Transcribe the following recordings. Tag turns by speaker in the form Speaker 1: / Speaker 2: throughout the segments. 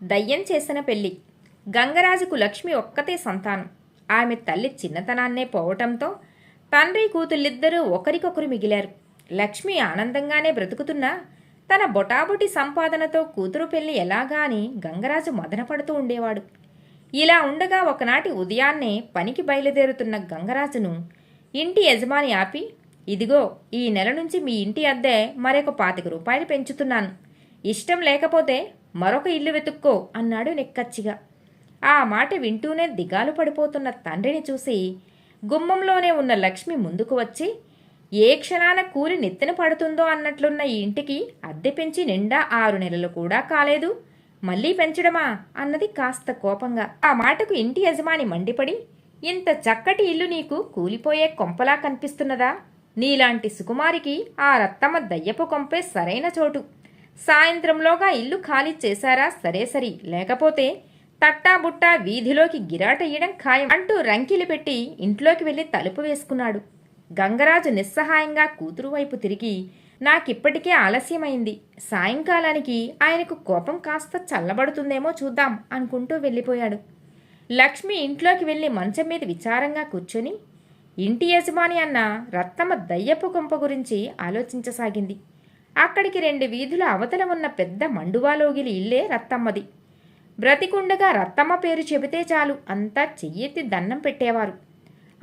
Speaker 1: దయ్యం చేసిన పెళ్ళి గంగరాజుకు లక్ష్మి ఒక్కతే సంతానం. ఆమె తల్లి చిన్నతనాన్నే పోవటంతో తండ్రి కూతుళ్ళిద్దరూ ఒకరికొకరు మిగిలారు. లక్ష్మి ఆనందంగానే బ్రతుకుతున్నా తన బొటాబొటి సంపాదనతో కూతురు పెళ్ళి ఎలాగా అని గంగరాజు మదనపడుతూ ఉండేవాడు. ఇలా ఉండగా ఒకనాటి ఉదయాన్నే పనికి బయలుదేరుతున్న గంగరాజును ఇంటి యజమాని ఆపి ఇదిగో ఈ నెల నుంచి మీ ఇంటి అద్దె మరొక పాతిక రూపాయలు పెంచుతున్నాను. ఇష్టం లేకపోతే మరొక ఇల్లు వెతుక్కో అన్నాడు నిక్కచ్చిగా. ఆ మాట వింటూనే దిగాలు పడిపోతున్న తండ్రిని చూసి గుమ్మంలోనే ఉన్న లక్ష్మి ముందుకు వచ్చి ఏ క్షణాన కూలి నెత్తిన పడుతుందో అన్నట్లున్న ఈ ఇంటికి అద్దె పెంచి నిండా ఆరు నెలలు కూడా కాలేదు. మళ్ళీ పెంచడమా? అన్నది కాస్త కోపంగా. ఆ మాటకు ఇంటి యజమాని మండిపడి ఇంత చక్కటి ఇల్లు నీకు కూలిపోయే కొంపలా కనిపిస్తున్నదా? నీలాంటి సుకుమారికి ఆ రత్తమ్మ దయ్యపు కొంపే సరైన చోటు. సాయంత్రంలోగా ఇల్లు ఖాళీ చేశారా? సరే సరి. లేకపోతే తట్టాబుట్టా వీధిలోకి గిరాటయ్యడం ఖాయం అంటూ రంకిలు పెట్టి ఇంట్లోకి వెళ్ళి తలుపు వేసుకున్నాడు. గంగరాజు నిస్సహాయంగా కూతురు వైపు తిరిగి నాకిప్పటికే ఆలస్యమైంది. సాయంకాలానికి ఆయనకు కోపం కాస్త చల్లబడుతుందేమో చూద్దాం అనుకుంటూ వెళ్ళిపోయాడు. లక్ష్మి ఇంట్లోకి వెళ్ళి మంచం మీద విచారంగా కూర్చొని ఇంటి యజమాని అన్న రత్తమ్మ దయ్యపు కొంప గురించి ఆలోచించసాగింది. అక్కడికి రెండు వీధుల అవతల ఉన్న పెద్ద మండువాలోగిలి ఇల్లే రత్తమ్మది. బ్రతికుండగా రత్తమ్మ పేరు చెబితే చాలు అంతా చెయ్యెత్తి దండం పెట్టేవారు.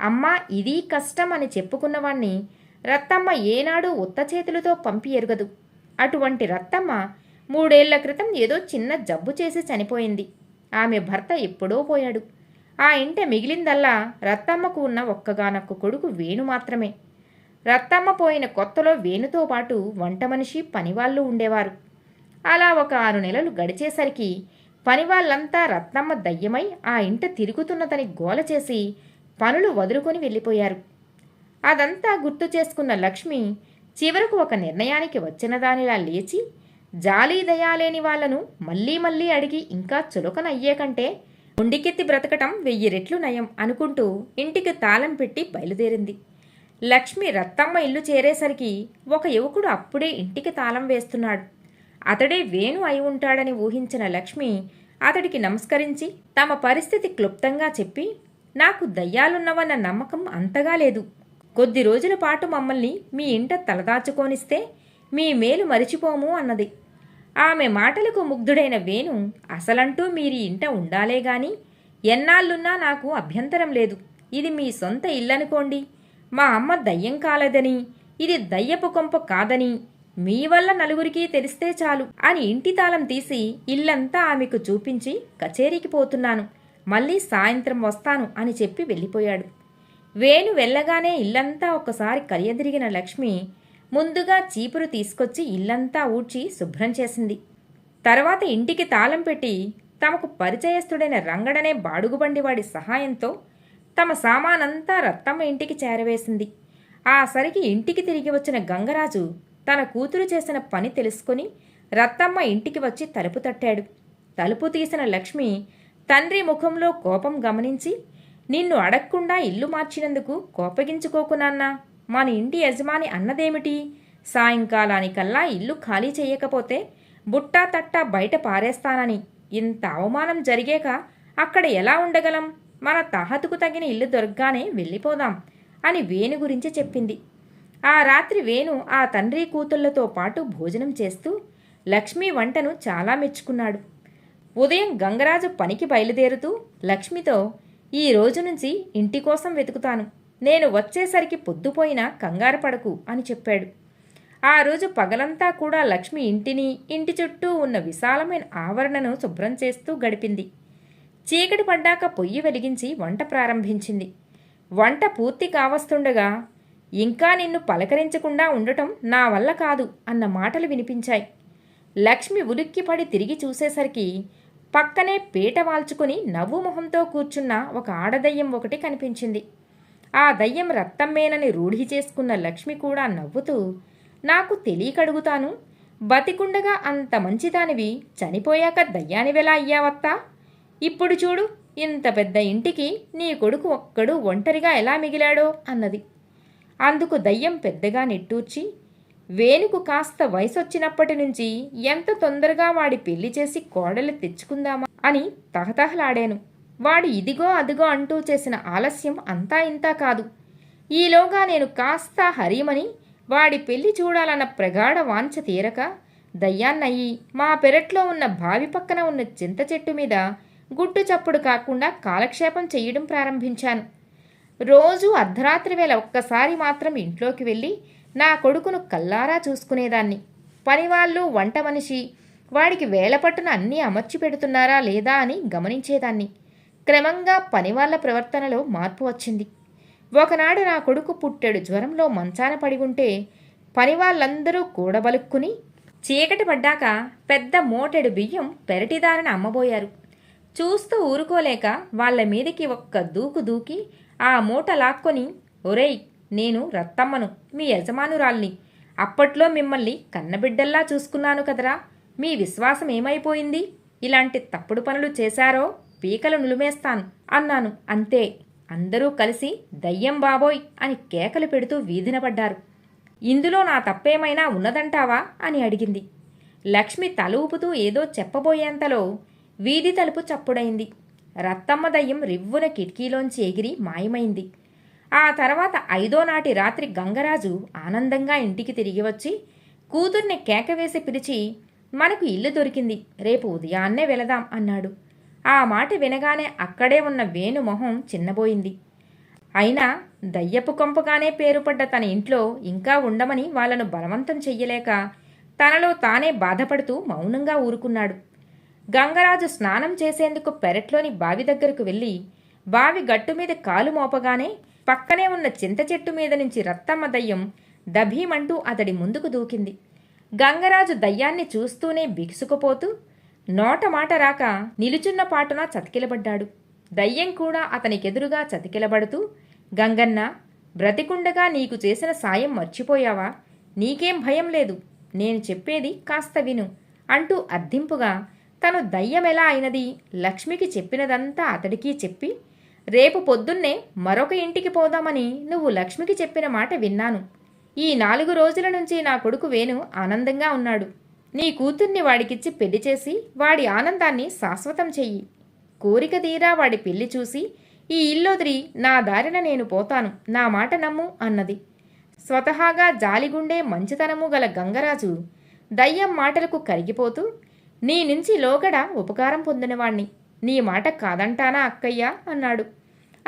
Speaker 1: అమ్మ ఇది కష్టం అని చెప్పుకున్నవాణ్ణి రత్తమ్మ ఏనాడు ఉత్త చేతులతో పంపి ఎరుగదు. అటువంటి రత్తమ్మ మూడేళ్ళ క్రితం ఏదో చిన్న జబ్బు చేసి చనిపోయింది. ఆమె భర్త ఎప్పుడో పోయాడు. ఆ ఇంట మిగిలిందల్లా రత్తమ్మకు ఉన్న ఒక్కగానొక్క కొడుకు వేణు మాత్రమే. రత్తమ్మ పోయిన కొత్తలో వేణుతో పాటు వంట మనిషి పనివాళ్ళు ఉండేవారు. అలా ఒక ఆరు నెలలు గడిచేసరికి పనివాళ్ళంతా రత్నమ్మ దయ్యమై ఆ ఇంట తిరుగుతున్నదని గోల చేసి పనులు వదులుకొని వెళ్ళిపోయారు. అదంతా గుర్తు చేసుకున్న లక్ష్మి చివరకు ఒక నిర్ణయానికి వచ్చిన దానిలా లేచి జాలి దయాలేని వాళ్ళను మళ్ళీ మళ్ళీ అడిగి ఇంకా చులకన అయ్యే కంటే ఉండికెత్తి బ్రతకటం వెయ్యి రెట్లు నయం అనుకుంటూ ఇంటికి తాళం పెట్టి బయలుదేరింది. లక్ష్మి రత్తమ్మ ఇల్లు చేరేసరికి ఒక యువకుడు అప్పుడే ఇంటికి తాళం వేస్తున్నాడు. అతడే వేణు అయి ఉంటాడని ఊహించిన లక్ష్మి అతడికి నమస్కరించి తమ పరిస్థితి క్లుప్తంగా చెప్పి నాకు దయ్యాలున్నవన్న నమ్మకం అంతగా లేదు. కొద్ది రోజుల పాటు మమ్మల్ని మీ ఇంట తలదాచుకోనిస్తే మీ మేలు మరిచిపోము అన్నది. ఆమె మాటలకు ముగ్ధుడైన వేణు అసలంటూ మీరి ఇంట ఉండాలే గాని ఎన్నాళ్ళున్నా నాకు అభ్యంతరం లేదు. ఇది మీ సొంత ఇల్లనుకోండి. మా అమ్మ దయ్యం కాలేదని ఇది దయ్యపు కొంప కాదని మీ వల్ల నలుగురికి తెలిస్తే చాలు అని ఇంటి తాళం తీసి ఇల్లంతా ఆమెకు చూపించి కచేరీకి పోతున్నాను. మళ్ళీ సాయంత్రం వస్తాను అని చెప్పి వెళ్ళిపోయాడు. వేణు వెళ్ళగానే ఇల్లంతా ఒకసారి కలియదిరిగిన లక్ష్మి ముందుగా చీపురు తీసుకొచ్చి ఇల్లంతా ఊడ్చి శుభ్రం చేసింది. తర్వాత ఇంటికి తాళం పెట్టి తమకు పరిచయస్తుడైన రంగడనే బాడుగుబండివాడి సహాయంతో తమ సామానంతా రత్తమ్మ ఇంటికి చేరవేసింది. ఆ సరికి ఇంటికి తిరిగి వచ్చిన గంగరాజు తన కూతురు చేసిన పని తెలుసుకొని రత్తమ్మ ఇంటికి వచ్చి తలుపు తట్టాడు. తలుపు తీసిన లక్ష్మి తండ్రి ముఖంలో కోపం గమనించి నిన్ను అడగకుండా ఇల్లు మార్చినందుకు కోపగించుకోకునాన్నా మన ఇంటి యజమాని అన్నదేమిటి? సాయంకాలానికల్లా ఇల్లు ఖాళీ చేయకపోతే బుట్టా తట్టా బయట పారేస్తానని. ఇంత అవమానం జరిగాక అక్కడ ఎలా ఉండగలం? మన తాహతుకు తగిన ఇల్లు దొరకగానే వెళ్ళిపోదాం అని వేణు గురించి చెప్పింది. ఆ రాత్రి వేణు ఆ తండ్రి కూతుళ్ళతో పాటు భోజనం చేస్తూ లక్ష్మి వంటను చాలా మెచ్చుకున్నాడు. ఉదయం గంగరాజు పనికి బయలుదేరుతూ లక్ష్మితో ఈ రోజు నుంచి ఇంటి కోసం వెతుకుతాను. నేను వచ్చేసరికి పొద్దుపోయినా కంగారు పడకు అని చెప్పాడు. ఆ రోజు పగలంతా కూడా లక్ష్మి ఇంటిని ఇంటి చుట్టూ ఉన్న విశాలమైన ఆవరణను శుభ్రం చేస్తూ గడిపింది. చీకటి పడ్డాక పొయ్యి వెలిగించి వంట ప్రారంభించింది. వంట పూర్తి కావస్తుండగా ఇంకా నిన్ను పలకరించకుండా ఉండటం నా వల్ల కాదు అన్న మాటలు వినిపించాయి. లక్ష్మి ఉలిక్కిపడి తిరిగి చూసేసరికి పక్కనే పీట వాల్చుకుని నవ్వు మొహంతో కూర్చున్న ఒక ఆడదయ్యం ఒకటి కనిపించింది. ఆ దయ్యం రక్తమ్మేనని రూఢి చేసుకున్న లక్ష్మి కూడా నవ్వుతూ నాకు తెలియకడుగుతాను. బతికుండగా అంత మంచిదానివి చనిపోయాక దయ్యానివెలా అయ్యావత్తా? ఇప్పుడు చూడు ఇంత పెద్ద ఇంటికి నీ కొడుకు ఒక్కడు ఒంటరిగా ఎలా మిగిలాడో అన్నది. అందుకు దయ్యం పెద్దగా నిట్టూర్చి వేణుకు కాస్త వయసొచ్చినప్పటి నుంచి ఎంత తొందరగా వాడి పెళ్ళి చేసి కోడలు తెచ్చుకుందామా అని తహతహలాడాను. వాడు ఇదిగో అదిగో అంటూ చేసిన ఆలస్యం అంతా ఇంతా కాదు. ఈలోగా నేను కాస్త హరిమని వాడి పెళ్ళి చూడాలన్న ప్రగాఢ వాంఛ తీరక దయ్యాన్నయ్యి మా పెరట్లో ఉన్న బావి పక్కన ఉన్న చింత చెట్టు మీద గుట్టు చప్పుడు కాకుండా కాలక్షేపం చేయడం ప్రారంభించాను. రోజు అర్ధరాత్రి వేళ ఒక్కసారి మాత్రం ఇంట్లోకి వెళ్ళి నా కొడుకును కల్లారా చూసుకునేదాన్ని. పనివాళ్ళు వంట మనిషి వాడికి వేలపట్టున అన్నీ అమర్చి పెడుతున్నారా లేదా అని గమనించేదాన్ని. క్రమంగా పనివాళ్ళ ప్రవర్తనలో మార్పు వచ్చింది. ఒకనాడు నా కొడుకు పుట్టెడు జ్వరంలో మంచాన పడి ఉంటే పనివాళ్ళందరూ కూడబలుక్కుని చీకటి పడ్డాక పెద్ద మోటెడు బియ్యం పెరటిదారిన అమ్మబోయారు. చూస్తూ ఊరుకోలేక వాళ్ళ మీదికి ఒక్క దూకు దూకి ఆ మూట లాక్కొని ఒరేయ్ నేను రత్తమ్మను మీ యజమానురాల్ని. అప్పట్లో మిమ్మల్ని కన్నబిడ్డల్లా చూసుకున్నాను కదరా. మీ విశ్వాసం ఏమైపోయింది? ఇలాంటి తప్పుడు పనులు చేశారో పీకలు నులిమేస్తాను అన్నాను. అంతే. అందరూ కలిసి దయ్యం బాబోయ్ అని కేకలు పెడుతూ వీధిన పడ్డారు. ఇందులో నా తప్పేమైనా ఉన్నదంటావా? అని అడిగింది. లక్ష్మి తల ఊపుతూ ఏదో చెప్పబోయేంతలో వీధి తలుపు చప్పుడైంది. రత్తమ్మ దయ్యం రివ్వున కిటికీలోంచి ఎగిరి మాయమైంది. ఆ తర్వాత ఐదో నాటి రాత్రి గంగరాజు ఆనందంగా ఇంటికి తిరిగి వచ్చి కూతుర్ని కేకవేసి పిలిచి మనకు ఇల్లు దొరికింది. రేపు ఉదయాన్నే వెళదాం అన్నాడు. ఆ మాట వినగానే అక్కడే ఉన్న వేణు మొహం చిన్నబోయింది. అయినా దయ్యపు కొంపగానే పేరుపడ్డ తన ఇంట్లో ఇంకా ఉండమని వాళ్ళను బలవంతం చెయ్యలేక తనలో తానే బాధపడుతూ మౌనంగా ఊరుకున్నాడు. గంగరాజు స్నానం చేసేందుకు పెరట్లోని బావి దగ్గరకు వెళ్ళి బావి గట్టు మీద కాలు మోపగానే పక్కనే ఉన్న చింత చెట్టు మీద నుంచి రత్తమ్మ దయ్యం దభీమంటూ అతడి ముందుకు దూకింది. గంగరాజు దయ్యాన్ని చూస్తూనే బిగుసుకుపోతూ నోట మాట రాక నిలుచున్న పాటున చతికిలబడ్డాడు. దయ్యం కూడా అతనికెదురుగా చతికిలబడుతూ గంగన్న బ్రతికుండగా నీకు చేసిన సాయం మర్చిపోయావా? నీకేం భయం లేదు. నేను చెప్పేది కాస్త విను అంటూ అర్థింపుగా తను దయ్యమెలా అయినది? లక్ష్మికి చెప్పినదంతా అతడికి చెప్పి రేపు పొద్దున్నే మరొక ఇంటికి పోదామని నువ్వు లక్ష్మికి చెప్పిన మాట విన్నాను. ఈ నాలుగు రోజుల నుంచి నా కొడుకు వేణు ఆనందంగా ఉన్నాడు. నీ కూతుర్ని వాడికిచ్చి పెళ్ళి చేసి వాడి ఆనందాన్ని శాశ్వతం చెయ్యి. కోరిక తీరా వాడి పెళ్ళి చూసి ఈ ఇల్లొదిరి నా దారిన నేను పోతాను. నా మాట నమ్ము అన్నది. స్వతహాగా జాలిగుండే మంచితనము గల గంగరాజు దయ్యం మాటలకు కరిగిపోతూ నీ నుంచి లోగడ ఉపకారం పొందినవాణ్ణి. నీ మాట కాదంటానా అక్కయ్యా? అన్నాడు.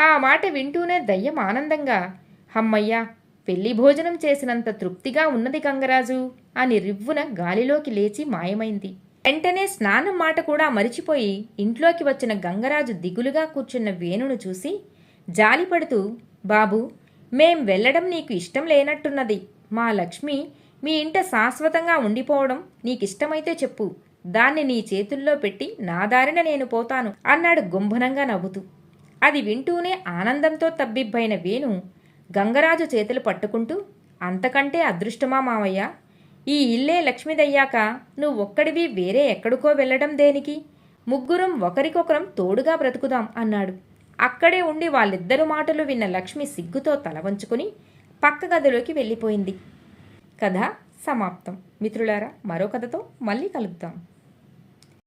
Speaker 1: ఆ మాట వింటూనే దయ్యం ఆనందంగా హమ్మయ్యా పెళ్ళి భోజనం చేసినంత తృప్తిగా ఉన్నది గంగరాజు అని రివ్వున గాలిలోకి లేచి మాయమైంది. వెంటనే స్నానం మాట కూడా మరిచిపోయి ఇంట్లోకి వచ్చిన గంగరాజు దిగులుగా కూర్చున్న వేణును చూసి జాలిపడుతూ బాబు మేం వెళ్ళడం నీకు ఇష్టం లేనట్టున్నది. మా లక్ష్మి మీ ఇంట శాశ్వతంగా ఉండిపోవడం నీకిష్టమైతే చెప్పు. దాన్ని నీ చేతుల్లో పెట్టి నా దారిన నేను పోతాను అన్నాడు గుంభనంగా నవ్వుతూ. అది వింటూనే ఆనందంతో తబ్బిబ్బైన వేణు గంగరాజు చేతులు పట్టుకుంటూ అంతకంటే అదృష్టమా మామయ్య ఈ ఇల్లే లక్ష్మిదయ్యాక నువ్వొక్కడివి వేరే ఎక్కడికో వెళ్ళడం దేనికి? ముగ్గురం ఒకరికొకరం తోడుగా బ్రతుకుదాం అన్నాడు. అక్కడే ఉండి వాళ్ళిద్దరు మాటలు విన్న లక్ష్మి సిగ్గుతో తల వంచుకుని పక్క గదిలోకి వెళ్ళిపోయింది. కథ సమాప్తం. మిత్రులారా మరో కథతో మళ్ళీ కలుద్దాం.